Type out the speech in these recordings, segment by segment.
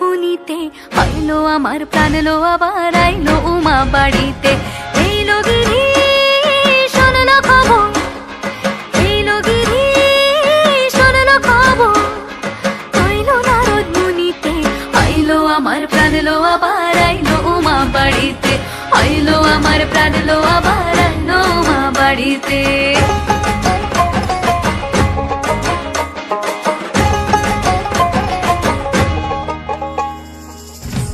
মুনিতে হইল আমার প্রাণ, লো আবার আইলো উমা বাড়িতে। হেলো গিরি শুনল খবর হেলো গিরি খবর মুনিতে হইল আমার প্রাণ, লো আবার আইলো উমা বাড়িতে। হইল আমার প্রাণ, লো আবার বাড়িতে।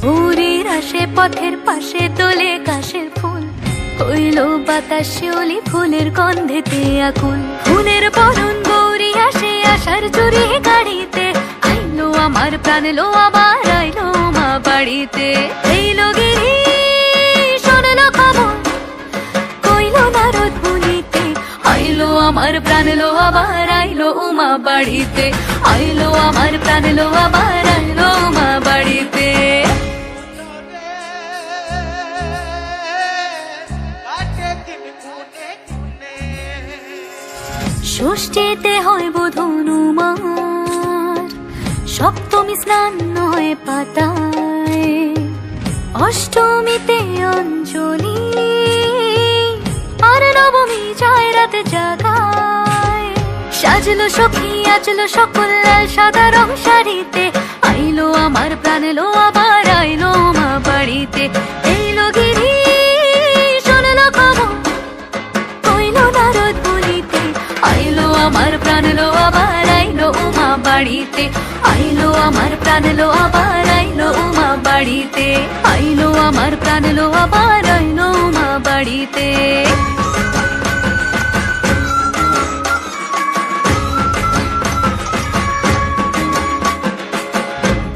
ভোরের আসে পথের পাশে তোলে কাশের ফুল। হইল বাতাস শিউলি ফুলের গন্ধেতে আকুল ফুলের বরণ গৌরী আসে আসার চুরি গাড়িতে। আইলো আমার প্রাণ লো আবার আইলো মা বাড়িতে। এইলো গিরি শোনলো খবর। কইলো, নারদ আমার প্রাণ লো আবার আইলো উমা বাড়িতে। আইলো আমার প্রাণ লো আবার আইলো উমা বাড়িতে। ষষ্ঠীতে হয় বোধনুমার সপ্তমী স্নান নয় পাতায়। অষ্টমীতে অঞ্জলি সাজলো সখী, আজলো সকল লাল সাদা রং শাড়িতে। আইলো আমার প্রাণ লো আবার আইলো মা বাড়িতে। এইলো গিরি, শোনলো খবর, কইলো নারদ বলিতে। আইলো আমার প্রাণ লো আবার আইলো উমা বাড়িতে। আইলো আমার প্রাণ লো আবার আইলো উমা বাড়িতে। আইলো আমার প্রাণ লো আবার আইলো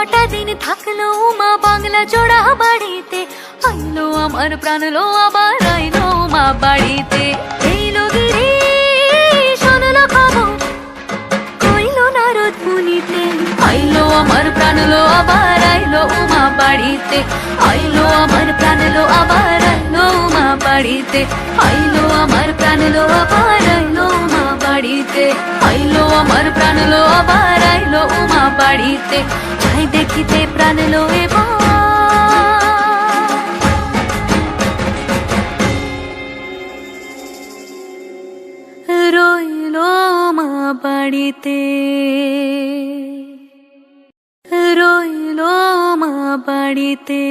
কটা দিন থাকল মা বাংলা জোড়া বাড়িতে? আইলো আমার প্রাণ লো আবার আইলো মা বাড়িতে। এইলো গিরি শোনলো খবর? কইলো নারদ মুনিতে। আইলো আমার প্রাণ লো আবার আইলো উমা বাড়িতে। আইলো আমার প্রাণ লো আবার আইলো উমা বাড়িতে। আইলো আমার প্রাণ লো আবার আইলো উমা বাড়িতে। আইলো আমার প্রাণ লো আবার আইলো বাড়িতে যাই দেখিতে প্রাণ লো এবার রইল মা বাড়িতে রইল মা বাড়িতে।